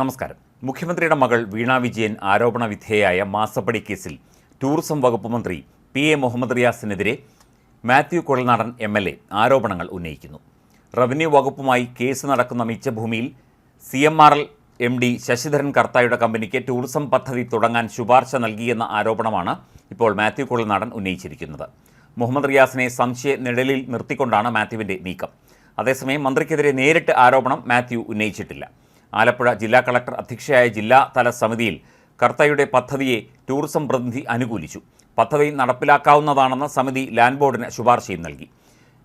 നമസ്കാരം. മുഖ്യമന്ത്രിയുടെ മകൾ വീണ വിജയൻ ആരോപണ വിധേയായ മാസപ്പടി കേസിൽ ടൂറിസം വകുപ്പ് മന്ത്രി P A Muhammad റിയാസിനെതിരെ Mathew Kuzhalnadan M L A ആരോപണങ്ങൾ ഉന്നയിക്കുന്നു. റവന്യൂ വകുപ്പുമായി കേസ് നടക്കുന്ന മിച്ചഭൂമിയിൽ C M R L M D Sasidharan കർത്തായുടെ കമ്പനിക്ക് ടൂറിസം പദ്ധതി തുടങ്ങാൻ ശുപാർശ നൽകിയെന്ന ആരോപണമാണ് ഇപ്പോൾ മാത്യു കുഴൽനാടൻ ഉന്നയിച്ചിരിക്കുന്നത്. മുഹമ്മദ് റിയാസിനെ സംശയ നിഴലിൽ നിർത്തിക്കൊണ്ടാണ് മാത്യുവിന്റെ നീക്കം. അതേസമയം മന്ത്രിക്കെതിരെ നേരിട്ട് ആരോപണം മാത്യു ഉന്നയിച്ചിട്ടില്ല. ആലപ്പുഴ ജില്ലാ കളക്ടർ അധ്യക്ഷയായ ജില്ലാതല സമിതിയിൽ കർത്തയുടെ പദ്ധതിയെ ടൂറിസം പ്രതിനിധി അനുകൂലിച്ചു. പദ്ധതി നടപ്പിലാക്കാവുന്നതാണെന്ന് സമിതി ലാൻഡ് ബോർഡിന് ശുപാർശയും നൽകി.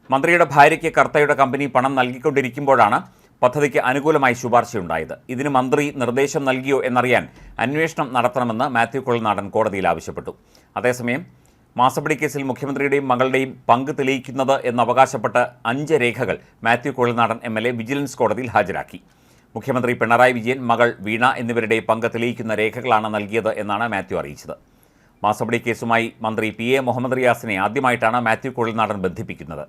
മന്ത്രിയുടെ ഭാര്യയ്ക്ക് കർത്തയുടെ കമ്പനി പണം നൽകിക്കൊണ്ടിരിക്കുമ്പോഴാണ് പദ്ധതിക്ക് അനുകൂലമായി ശുപാർശയുണ്ടായത്. ഇതിന് മന്ത്രി നിർദ്ദേശം നൽകിയോ എന്നറിയാൻ അന്വേഷണം നടത്തണമെന്ന് മാത്യു കുഴൽനാടൻ കോടതിയിൽ ആവശ്യപ്പെട്ടു. അതേസമയം മാസപ്പടി കേസിൽ മുഖ്യമന്ത്രിയുടെയും മകളുടെയും പങ്ക് തെളിയിക്കുന്നത് എന്നവകാശപ്പെട്ട് അഞ്ച് രേഖകൾ മാത്യു കൊള്ളനാടൻ എ വിജിലൻസ് കോടതിയിൽ ഹാജരാക്കി. മുഖ്യമന്ത്രി പിണറായി വിജയൻ മകൾ വീണ എന്നിവരുടെ പങ്ക് തെളിയിക്കുന്ന രേഖകളാണ് നൽകിയത് എന്നാണ് മാത്യു അറിയിച്ചത്. മാസപ്പടി കേസുമായി മന്ത്രി പി എ മുഹമ്മദ് റിയാസിനെ ആദ്യമായിട്ടാണ് മാത്യു കുഴൽനാടൻ ബന്ധിപ്പിക്കുന്നത്.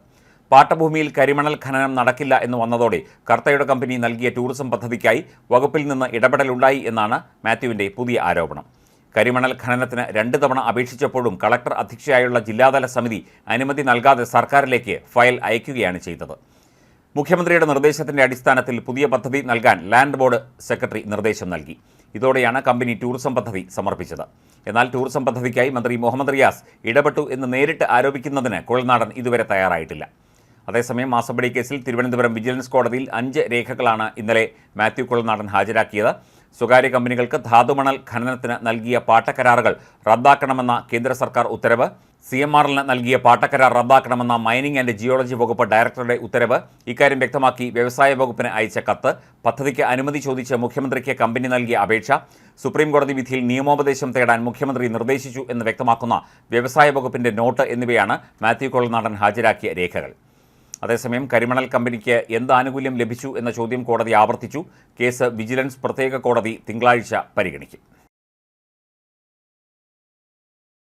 പാട്ടഭൂമിയിൽ കരിമണൽ ഖനനം നടക്കില്ല എന്ന് വന്നതോടെ കർത്തയുടെ കമ്പനി നൽകിയ ടൂറിസം പദ്ധതിക്കായി വകുപ്പിൽ നിന്ന് ഇടപെടലുണ്ടായി എന്നാണ് മാത്യുവിന്റെ പുതിയ ആരോപണം. കരിമണൽ ഖനനത്തിന് രണ്ട് തവണ അപേക്ഷിച്ചപ്പോഴും കളക്ടർ അധ്യക്ഷയായുള്ള ജില്ലാതല സമിതി അനുമതി നൽകാതെ സർക്കാരിലേക്ക് ഫയൽ അയക്കുകയാണ് ചെയ്തത്. മുഖ്യമന്ത്രിയുടെ നിർദ്ദേശത്തിന്റെ അടിസ്ഥാനത്തിൽ പുതിയ പദ്ധതി നൽകാൻ ലാൻഡ് ബോർഡ് സെക്രട്ടറി നിർദ്ദേശം നൽകി. ഇതോടെയാണ് കമ്പനി ടൂറിസം പദ്ധതി സമർപ്പിച്ചത്. എന്നാൽ ടൂറിസം പദ്ധതിക്കായി മന്ത്രി മുഹമ്മദ് റിയാസ് ഇടപെട്ടു എന്ന് നേരിട്ട് ആരോപിക്കുന്നതിന് കുഴൽനാടൻ ഇതുവരെ തയ്യാറായിട്ടില്ല. അതേസമയം മാസപ്പടി കേസിൽ തിരുവനന്തപുരം വിജിലൻസ് കോടതിയിൽ അഞ്ച് രേഖകളാണ് ഇന്നലെ മാത്യു കുഴൽനാടൻ ഹാജരാക്കിയത്. സ്വകാര്യ കമ്പനികൾക്ക് ധാതുമണൽ ഖനനത്തിന് നൽകിയ പാട്ടക്കരാറുകൾ റദ്ദാക്കണമെന്ന കേന്ദ്ര സർക്കാർ ഉത്തരവ്. സി എം ആറിന് നൽകിയ പാട്ടക്കരാർ റദ്ദാക്കണമെന്ന മൈനിംഗ് ആൻഡ് ജിയോളജി വകുപ്പ് ഡയറക്ടറുടെ ഉത്തരവ് ഇക്കാര്യം വ്യക്തമാക്കി വ്യവസായ വകുപ്പിന് അയച്ച കത്ത്. പദ്ധതിക്ക് അനുമതി ചോദിച്ച് മുഖ്യമന്ത്രിക്ക് കമ്പനി നൽകിയ അപേക്ഷ. സുപ്രീംകോടതി വിധിയിൽ നിയമോപദേശം തേടാൻ മുഖ്യമന്ത്രി നിർദ്ദേശിച്ചു എന്ന് വ്യക്തമാക്കുന്ന വ്യവസായ വകുപ്പിന്റെ നോട്ട് എന്നിവയാണ് മാത്യു കൊള്ളനാടൻ ഹാജരാക്കിയ രേഖകൾ. അതേസമയം കരിമണൽ കമ്പനിക്ക് എന്ത് ആനുകൂല്യം ലഭിച്ചു എന്ന ചോദ്യം കോടതി ആവർത്തിച്ചു. കേസ് വിജിലൻസ് പ്രത്യേക കോടതി തിങ്കളാഴ്ച പരിഗണിക്കും.